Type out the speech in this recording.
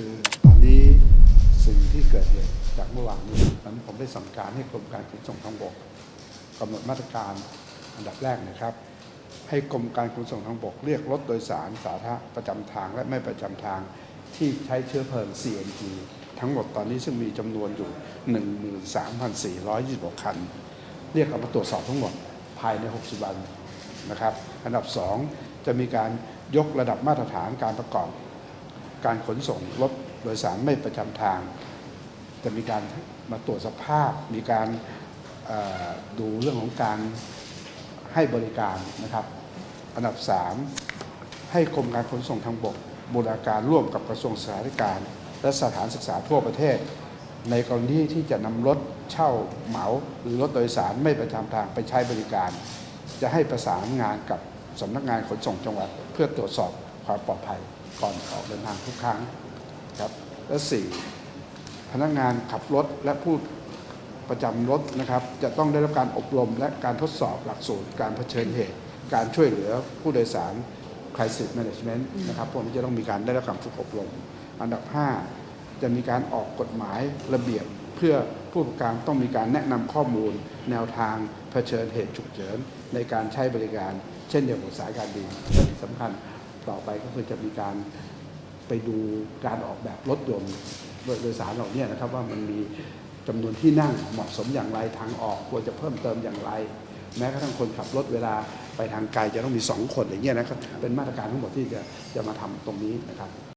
คือตอนนี้สิ่งที่เกิดเหตุจากเมื่อวานนี้นั้นผมได้สั่งการให้กรมการขนส่งทางบกกำหนดมาตรการอันดับแรกนะครับ ให้กรมการขนส่งทางบกเรียกรถโดยสารสาธารณะประจำทางและไม่ประจำทางที่ใช้เชื้อเพลิง CNG ทั้งหมดตอนนี้ซึ่งมีจำนวนอยู่ 13,426 คัน เรียกเอามาตรวจสอบทั้งหมดภายใน 60 วันนะครับ อันดับ 2 จะมีการยกระดับมาตรฐานการประกอบ การขนส่งรถโดยสารไม่ประจำทาง จะมีการมาตรวจสภาพ มีการดูเรื่องของการให้บริการนะครับ อันดับ 3 ให้กรมการขนส่งทางบกบูรณาการร่วมกับกระทรวงสาธารณการและสถานศึกษาทั่วประเทศ ในกรณีที่จะนำรถเช่าเหมาหรือรถโดยสารไม่ประจำทางไปใช้บริการ จะให้ประสานงานกับสำนักงานขนส่งจังหวัด เพื่อตรวจสอบความปลอดภัย ก่อนออกเดินทางทุกครั้งครับและสี่พนักงานขับรถและผู้ประจำรถนะครับ จะต้องได้รับการอบรมและการทดสอบหลักสูตร การเผชิญเหตุ การช่วยเหลือผู้โดยสาร crisis management นะครับพวกนี้จะต้องมีการได้รับการฝึกอบรม อันดับ 5 จะมีการออกกฎหมายระเบียบเพื่อผู้ประกอบการต้องมีการแนะนำข้อมูล แนวทางเผชิญเหตุฉุกเฉินในการใช้บริการ เช่นเดียวกับสายการบินและที่สำคัญ ต่อไปก็คือจะมีการไปดูการออกแบบรถยนต์โดยสารเหล่านี้นะครับว่ามันมีจำนวนที่นั่งเหมาะสมอย่างไรทางออกควรจะเพิ่มเติมอย่างไร แม้กระทั่งคนขับรถเวลาไปทางไกลจะต้องมีสองคนอย่างเงี้ยนะครับเป็นมาตรการทั้งหมดที่จะจะมาทำตรงนี้นะครับ